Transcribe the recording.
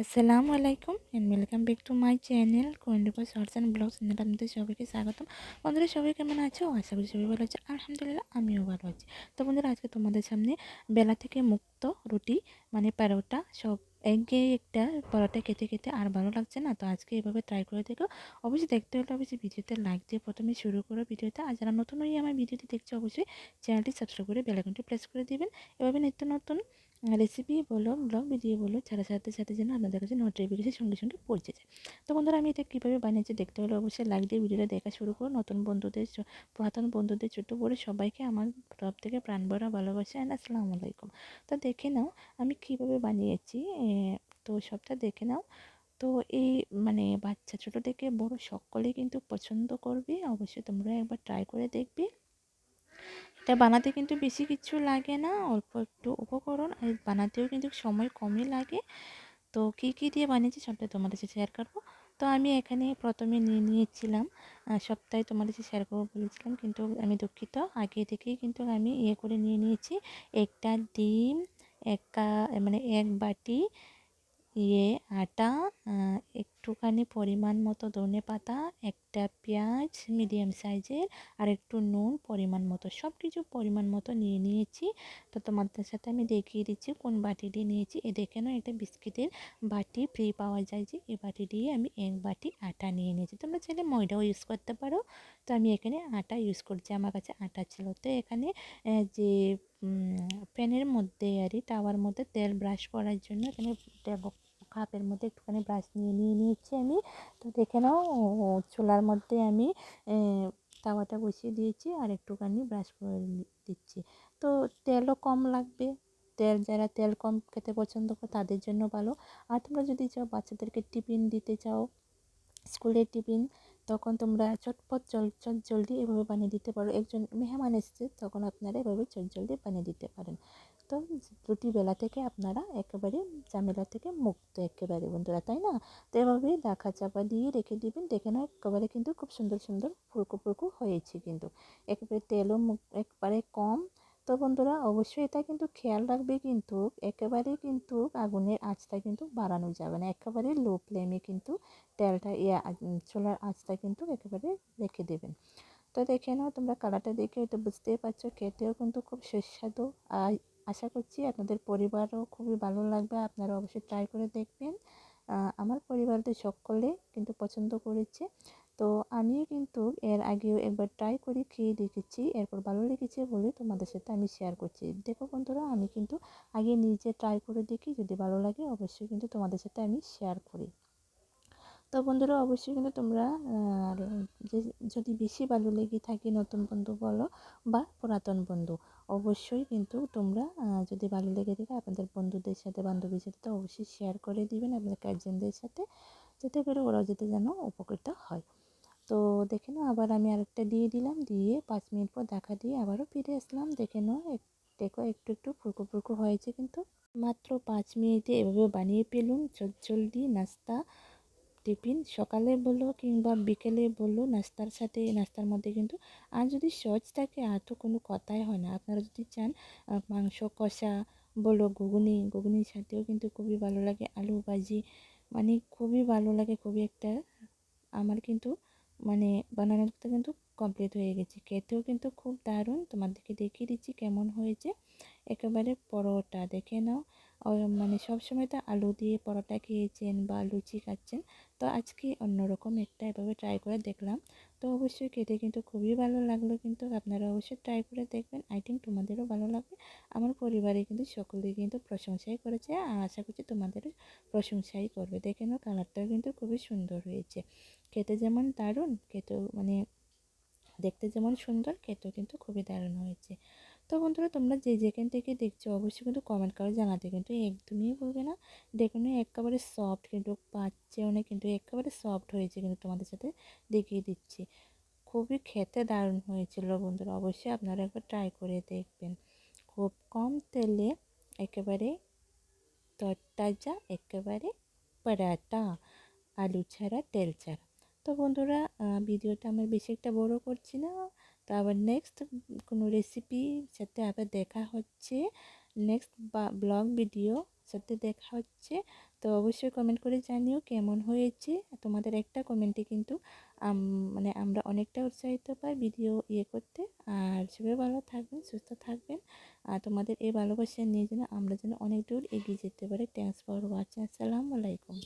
আসসালামু আলাইকুম and welcome back to my channel কোয়েন্ডিপো shorts and blogs channel আপনাদের সবাইকে স্বাগতম। বন্ধুরা, সবাই কেমন আছো? আশা করি সবাই ভালো আছে। আলহামদুলিল্লাহ, আমিও ভালো আছি। তো বন্ধুরা, আজকে তোমাদের সামনে বেলা থেকে মুক্ত রুটি মানে পরোটা, সব একঘেয়ে একটা পরোটা খেতে খেতে আর ভালো লাগছে না। তো আজকে এভাবে ট্রাই করে দেখো। অবশ্যই দেখতে হলে অবশ্যই ভিডিওতে লাইক দিয়ে প্রথমে শুরু করো ভিডিওতে আর যারা নতুন হয়ে আমার ভিডিওটি দেখছ, অবশ্যই চ্যানেলটি সাবস্ক্রাইব করে বেলাইকনটি প্রেস করে দিবেন। এভাবে নিত্য নতুন রেসিপি বলো ব্লগ ভিডিও বলো ছাড়া সাথে সাথে যেন আপনাদের কাছে নোটিফিকেশন সঙ্গে সঙ্গে পৌঁছে যায়। তো বন্ধুরা, আমি এটা কীভাবে বানিয়েছি দেখতে হলে অবশ্যই লাইক দিয়ে ভিডিওটা দেখা শুরু করো। নতুন বন্ধুদের পুরাতন বন্ধুদের ছোটো বড় সবাইকে আমার তরফ থেকে প্রাণ ভরা ভালোবাসা অ্যান্ড আসসালামু আলাইকুম। তো দেখে নাও আমি কীভাবে বানিয়েছি তো সবটা দেখে নাও। তো এই মানে বাচ্চা ছোটো থেকে বড় সকলেই কিন্তু পছন্দ করবে। অবশ্যই তোমরা একবার ট্রাই করে দেখবে। এটা বানাতে কিন্তু বেশি কিছু লাগে না, অল্প একটু উপকরণ আর বানাতেও কিন্তু সময় কমই লাগে। তো কী কী দিয়ে বানিয়েছি সবটা তোমাদের সাথে শেয়ার করব। তো আমি এখানে প্রথমে নিয়ে নিয়েছিলাম সপ্তাহে তোমাদের সাথে শেয়ার করব বলেছিলাম, কিন্তু আমি দুঃখিত। আগে থেকেই কিন্তু আমি ইয়ে করে নিয়ে নিয়েছি। একটা ডিম, একা মানে এক বাটি ইয়ে আটা একটুখানি পরিমাণ মতো ধনে পাতা, একটা পেঁয়াজ মিডিয়াম সাইজের আর একটু নুন পরিমাণ মতো। সব কিছু পরিমাণ মতো নিয়ে নিয়েছি। তো তোমাদের সাথে আমি দেখিয়ে দিচ্ছি কোন বাটি দিয়ে নিয়েছি। এ দেখে নাও, একটা বিস্কিটের বাটি ফ্রি পাওয়া যায় যে এই বাটি দিয়ে আমি এক বাটি আটা নিয়ে নিয়েছি। তোমরা চাইলে ময়দাও ইউজ করতে পারো। তো আমি এখানে আটা ইউজ করছি, আমার কাছে আটা ছিল। তো এখানে যে প্যানের মধ্যে আর তাওয়ার মধ্যে তেল ব্রাশ করার জন্য এখানে কাপের মধ্যে একটুখানি ব্রাশ নিয়ে নিয়ে নিয়েছি আমি। তো দেখে নাও চোলার মধ্যে আমি তাওয়াটা বসিয়ে দিয়েছি আর একটুখানি ব্রাশ করে দিচ্ছি। তো তেলও কম লাগবে। তেল, যারা তেল কম খেতে পছন্দ করে তাদের জন্য ভালো। আর তোমরা যদি চাও বাচ্চাদেরকে টিফিন দিতে চাও, স্কুলের টিফিন তখন তোমরা চটপট চল, চট জলদি এভাবে বানিয়ে দিতে পারো। একজন মেহমান এসছে, তখন আপনারা এভাবে চট জলদি বানিয়ে দিতে পারেন। তো রুটি বেলা থেকে আপনারা একেবারে ঝামেলা থেকে মুক্ত একেবারে বন্ধুরা, তাই না? তো এভাবে দেখা চাপা দিয়ে রেখে দিবেন, দেখে না একেবারে কিন্তু খুব সুন্দর সুন্দর ফুলকো ফুলকো হয়েছে কিন্তু। একেবারে তেলও একবারে কম তো বন্ধুরা, অবশ্যই এটা কিন্তু খেয়াল রাখবে কিন্তু একেবারে কিন্তু আগুনের আঁচটা কিন্তু বাড়ানো যাবে না। একেবারে লো ফ্লেমে কিন্তু তেলটা ইয়া চুলার আঁচটা কিন্তু একেবারে রেখে দেবেন। তো দেখে নাও তোমরা কালারটা দেখে এটা বুঝতেই পারছ, খেতেও কিন্তু খুব সুস্বাদু। আর আশা করছি আপনাদের পরিবারও খুবই ভালো লাগবে, আপনারা অবশ্যই ট্রাই করে দেখবেন। আমার পরিবারদের সকলে কিন্তু পছন্দ করেছে। তো আমিও কিন্তু এর আগেও একবার ট্রাই করে খেয়ে দেখেছি, এরপর ভালো লেগেছে বলে তোমাদের সাথে আমি শেয়ার করছি। দেখো বন্ধুরা, আমি কিন্তু আগে নিজে ট্রাই করে দেখি, যদি ভালো লাগে অবশ্যই কিন্তু তোমাদের সাথে আমি শেয়ার করি। তো বন্ধুরা, অবশ্যই কিন্তু তোমরা যদি বেশি ভালো লেগে থাকে নতুন বন্ধু বলো বা পুরাতন বন্ধু, অবশ্যই কিন্তু তোমরা যদি ভালো লেগে থাকে আপনাদের বন্ধুদের সাথে, বান্ধবীর সাথে, তো অবশ্যই শেয়ার করে দিবেন, আপনাদের গার্জেনদের সাথে, যাতে করে ওরাও যাতে যেন উপকৃত হয়। তো দেখে নাও, আবার আমি আরেকটা দিয়ে দিলাম, দিয়ে পাঁচ মিনিট পর দেখা দিয়ে আবারও ফিরে আসলাম। দেখে নাও দেখো একটু একটু ফুলকো ফুলকো হয়েছে কিন্তু। মাত্র পাঁচ মিনিটে এভাবে বানিয়ে পেলুন জলদি নাস্তা, টিফিন সকালে বলো কিংবা বিকেলে বলো, নাস্তার সাথে, নাস্তার মধ্যে কিন্তু আর যদি সহজ থাকে, আর তো কোনো কথাই হয় না। আপনারা যদি চান মাংস, কষা বলো, ঘুগনি, ঘুগনির সাথেও কিন্তু খুবই ভালো লাগে। আলু ভাজি মানে খুবই ভালো লাগে, খুবই একটা, আমার কিন্তু মানে বানানোটা কিন্তু কমপ্লিট হয়ে গেছে। খেতেও কিন্তু খুব দারুণ। তোমাদেরকে দেখিয়ে দিচ্ছি কেমন হয়েছে। একেবারে পরোটা, দেখে নাও। মানে সবসময় তো আলু দিয়ে পরোটা খেয়েছেন বা লুচি খাচ্ছেন। তো আজকে অন্যরকম একটা এভাবে ট্রাই করে দেখলাম। তো অবশ্যই খেতে কিন্তু খুবই ভালো লাগল কিন্তু আপনারা অবশ্যই ট্রাই করে দেখবেন। আই থিঙ্ক তোমাদেরও ভালো লাগবে। আমার পরিবারে কিন্তু সকলেই কিন্তু প্রশংসাই করেছে আর আশা করছি তোমাদেরও প্রশংসাই করবে। দেখে নাও কালারটাও কিন্তু খুবই সুন্দর হয়েছে। খেতে যেমন দারুণ, খেতেও মানে দেখতে যেমন সুন্দর, খেতেও কিন্তু খুবই দারুণ হয়েছে। তো বন্ধুরা, তোমরা যে যেখান থেকে দেখছ অবশ্যই কিন্তু কমেন্ট করে জানাতে। কিন্তু একদমই বলবে না। দেখুন, একেবারে সফট কিন্তু পাচ্ছে অনেক কিন্তু একেবারে সফট হয়েছে কিন্তু তোমাদের সাথে দেখিয়ে দিচ্ছি। খুবই খেতে দারুণ হয়েছিল বন্ধুরা, অবশ্যই আপনারা একবার ট্রাই করে দেখবেন। খুব কম তেলে একেবারে তরতাজা, একেবারে পরাটা আলু ছাড়া তেল ছাড়া। তো বন্ধুরা ভিডিওটা আমার বেশি একটা বড় করছি না। তো আবার নেক্সট কোনো রেসিপি সাথে আবার দেখা হচ্ছে। নেক্সট ব্লগ ভিডিও সাথে দেখা হচ্ছে। তো অবশ্যই কমেন্ট করে জানিও কেমন হয়েছে। তোমাদের একটা কমেন্টে কিন্তু মানে আমরা অনেকটা উৎসাহিত পাই ভিডিও ইয়ে করতে। আর সবাই ভালো থাকবেন, সুস্থ থাকবেন। আর তোমাদের এই ভালোবাসা নিয়ে যেন আমরা যেন অনেক দূর এগিয়ে যেতে পারি। থ্যাংকস ফর ওয়াচিং আসসালামু আলাইকুম।